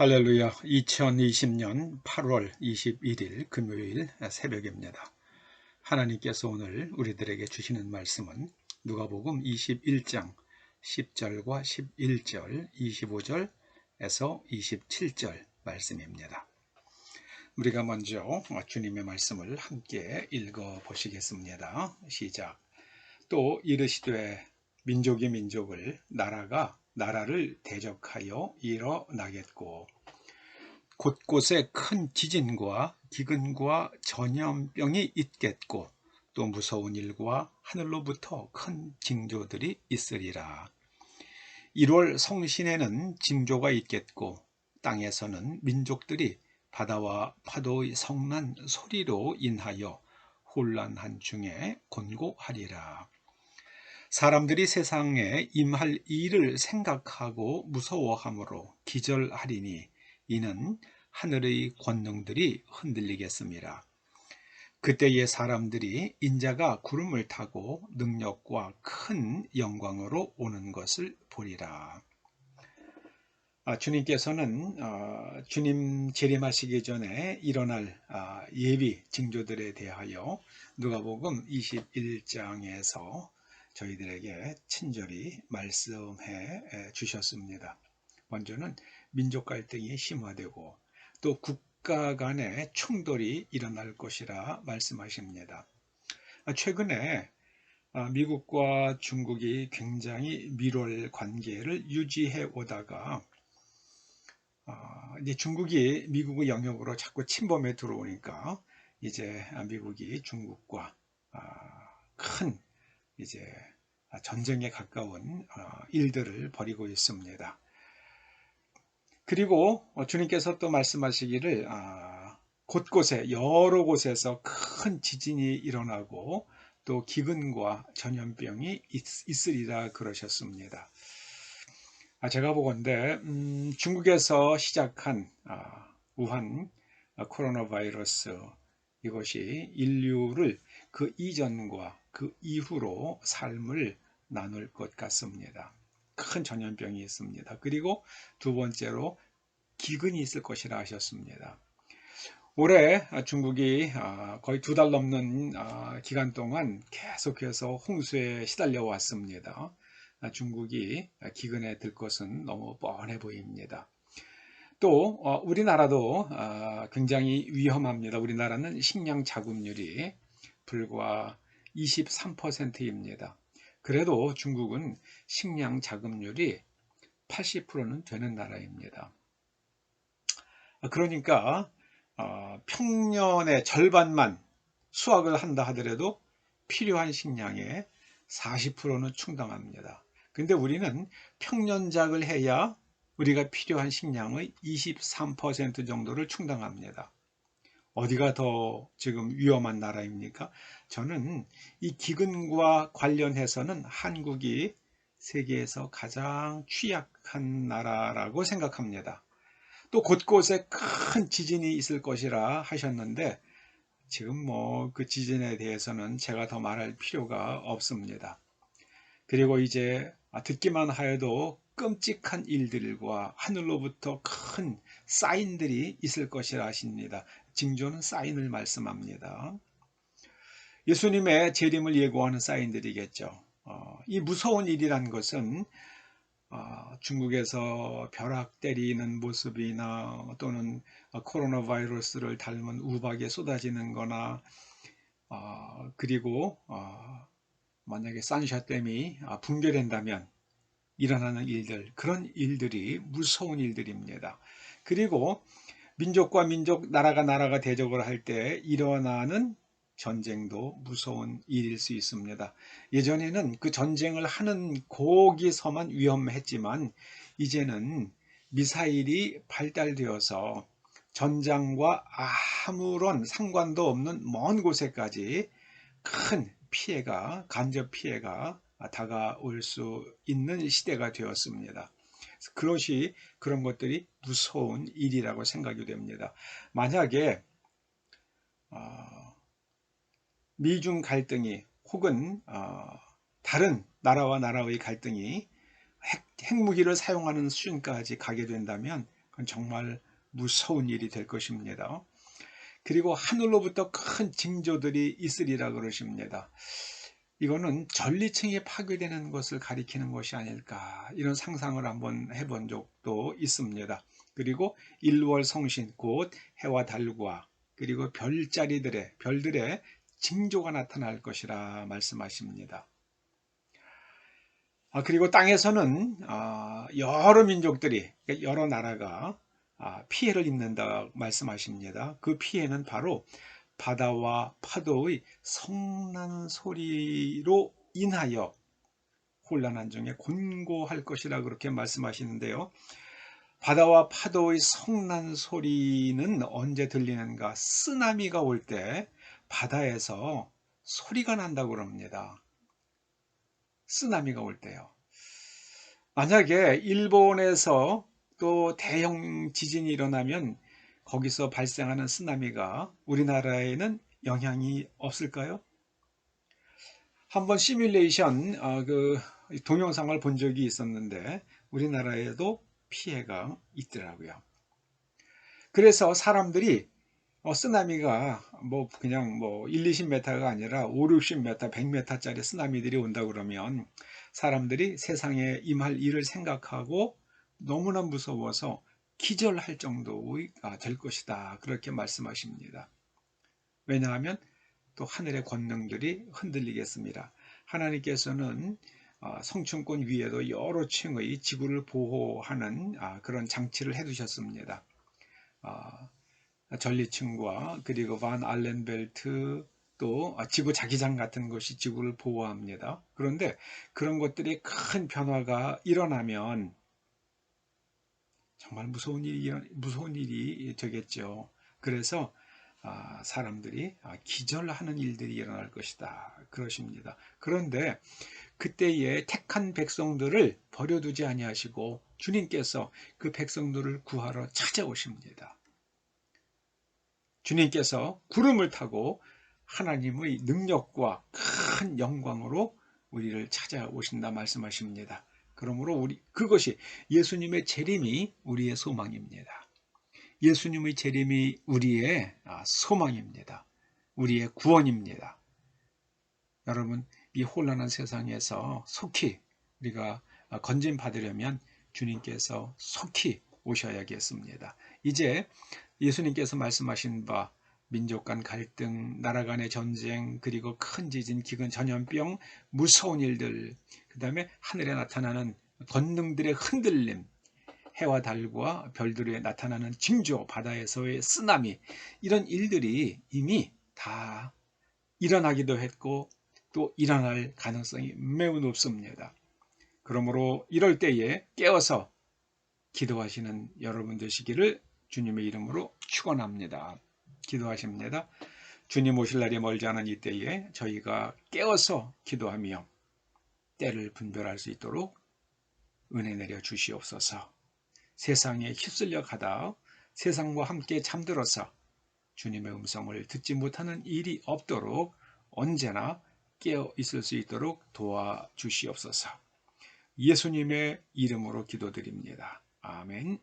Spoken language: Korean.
할렐루야 2020년 8월 21일 금요일 새벽입니다. 하나님께서 오늘 우리들에게 주시는 말씀은 누가복음 21장 10절과 11절 25절에서 27절 말씀입니다. 우리가 먼저 주님의 말씀을 함께 읽어 보시겠습니다. 시작 또 이르시되 민족이 민족을 나라가 나라를 대적하여 일어나겠고 곳곳에 큰 지진과 기근과 전염병이 있겠고 또 무서운 일과 하늘로부터 큰 징조들이 있으리라. 1월 성신에는 징조가 있겠고 땅에서는 민족들이 바다와 파도의 성난 소리로 인하여 혼란한 중에 곤고하리라. 사람들이 세상에 임할 일을 생각하고 무서워함으로 기절하리니 이는 하늘의 권능들이 흔들리겠습니다. 그때의 사람들이 인자가 구름을 타고 능력과 큰 영광으로 오는 것을 보리라. 아, 주님께서는 어, 주님 재림하시기 전에 일어날 아, 예비 징조들에 대하여 누가복음 21장에서 저희들에게 친절히 말씀해 주셨습니다. 먼저는 민족 갈등이 심화되고 또 국가 간의 충돌이 일어날 것이라 말씀하십니다. 최근에 미국과 중국이 굉장히 밀월 관계를 유지해 오다가 이제 중국이 미국의 영역으로 자꾸 침범해 들어오니까 이제 미국이 중국과 큰 이제 전쟁에 가까운 어, 일들을 벌이고 있습니다. 그리고 주님께서 또 말씀하시기를 아, 곳곳에 여러 곳에서 큰 지진이 일어나고 또 기근과 전염병이 있, 으리라 그러셨습니다. 아, 제가 보건대 음, 중국에서 시작한 우한 코로나 바이러스 이것이 인류를 그 이전과 그 이후로 삶을 나눌 것 같습니다. 큰 전염병이 있습니다. 그리고 두 번째로 기근이 있을 것이라 하셨습니다. 올해 중국이 아, 거의 두 달 넘는 아, 기간 동안 계속해서 홍수에 시달려 왔습니다. 아, 중국이 기근에 들 것은 너무 뻔해 보입니다. 또 어, 우리나라도 굉장히 위험합니다. 우리나라는 식량 자급률이 불과 23%입니다. 그래도 중국은 식량 자급률이 80%는 되는 나라입니다. 그러니까 어, 평년의 절반만 수확을 한다 하더라도 필요한 식량의 40%는 충당합니다. 근데 우리는 평년작을 해야 우리가 필요한 식량의 23% 정도를 충당합니다. 어디가 더 지금 위험한 나라입니까? 저는 이 기근과 관련해서는 한국이 세계에서 가장 취약한 나라라고 생각합니다. 또 곳곳에 큰 지진이 있을 것이라 하셨는데 지금 뭐 그 지진에 대해서는 제가 더 말할 필요가 없습니다. 그리고 이제 듣기만 하여도 끔찍한 일들과 하늘로부터 큰 사인들이 있을 것이라 하십니다. 징조는 사인을 말씀합니다. 예수님의 재림을 예고하는 사인들이겠죠. 어, 이 무서운 일이란 것은 어, 중국에서 벼락 때리는 모습이나 또는 코로나 바이러스를 닮은 우박에 쏟아지는 거나 어, 그리고 어, 만약에 산샤댐이 아, 붕괴된다면 일어나는 일들 그런 일들이 무서운 일들입니다. 그리고 민족과 민족, 나라가 나라가 대적을 할 때 일어나는 전쟁도 무서운 일일 수 있습니다. 예전에는 그 전쟁을 하는 거기서만 위험했지만 이제는 미사일이 발달되어서 전장과 아무런 상관도 없는 먼 곳에까지 큰 피해가 간접 피해가 다가올 수 있는 시대가 되었습니다. 그것이 그런 것들이 무서운 일이라고 생각이 됩니다. 만약에 어, 미중 갈등이 혹은 어, 다른 나라와 나라의 갈등이 핵, 핵무기를 사용하는 수준까지 가게 된다면 그건 정말 무서운 일이 될 것입니다. 그리고 하늘로부터 큰 징조들이 있으리라 그러십니다. 이거는 전리층이 파괴되는 것을 가리키는 것이 아닐까 이런 상상을 한번 해본 적도 있습니다. 그리고 일월 성신 곧 해와 달과 그리고 별자리들의 별들의 징조가 나타날 것이라 말씀하십니다. 아, 그리고 땅에서는 아, 여러 민족들이 그러니까 여러 나라가 아, 피해를 입는다 말씀하십니다. 그 피해는 바로 바다와 파도의 성난 소리로 인하여 혼란한 중에 곤고할 것이라 그렇게 말씀하시는데요. 바다와 파도의 성난 소리는 언제 들리는가? 쓰나미가 올 때 바다에서 소리가 난다고 그럽니다. 쓰나미가 올 때요. 만약에 일본에서 또 대형 지진이 일어나면 거기서 발생하는 쓰나미가 우리나라에는 영향이 없을까요? 한번 시뮬레이션 어, 그 동영상을 본 적이 있었는데 우리나라에도 피해가 있더라고요. 그래서 사람들이 어, 쓰나미가 뭐 그냥 뭐 1, 20m가 아니라 5, 60m, 100m짜리 쓰나미들이 온다 그러면 사람들이 세상에 임할 일을 생각하고 너무나 무서워서 기절할 정도가 될 것이다. 그렇게 말씀하십니다. 왜냐하면 또 하늘의 권능들이 흔들리겠습니다. 하나님께서는 아, 성층권 위에도 여러 층의 지구를 보호하는 아, 그런 장치를 해두셨습니다. 아, 전리층과 그리고 반 알렌벨트 또 지구 자기장 같은 것이 지구를 보호합니다. 그런데 그런 것들이 큰 변화가 일어나면 정말 무서운 일이 무서운 일이 되겠죠. 그래서 아, 사람들이 아, 기절하는 일들이 일어날 것이다. 그러십니다. 그런데 그때에 택한 백성들을 버려두지 아니하시고 주님께서 그 백성들을 구하러 찾아오십니다. 주님께서 구름을 타고 하나님의 능력과 큰 영광으로 우리를 찾아오신다 말씀하십니다. 그러므로 우리 그것이 예수님의 재림이 우리의 소망입니다. 예수님의 재림이 우리의 아, 소망입니다. 우리의 구원입니다. 여러분 이 혼란한 세상에서 속히 우리가 건진 받으려면 주님께서 속히 오셔야겠습니다. 이제 예수님께서 말씀하신 바 민족 간 갈등, 나라 간의 전쟁, 그리고 큰 지진, 기근, 전염병, 무서운 일들, 그 다음에 하늘에 나타나는 권능들의 흔들림, 해와 달과 별들에 나타나는 징조, 바다에서의 쓰나미, 이런 일들이 이미 다 일어나기도 했고 또 일어날 가능성이 매우 높습니다. 그러므로 이럴 때에 깨어서 기도하시는 여러분 되시기를 주님의 이름으로 축원합니다. 기도하십니다. 주님 오실 날이 멀지 않은 이 때에 저희가 깨어서 기도하며 때를 분별할 수 있도록 은혜 내려 주시옵소서. 세상에 휩쓸려 가다 세상과 함께 잠들어서 주님의 음성을 듣지 못하는 일이 없도록 언제나 깨어 있을 수 있도록 도와 주시옵소서. 예수님의 이름으로 기도드립니다. 아멘.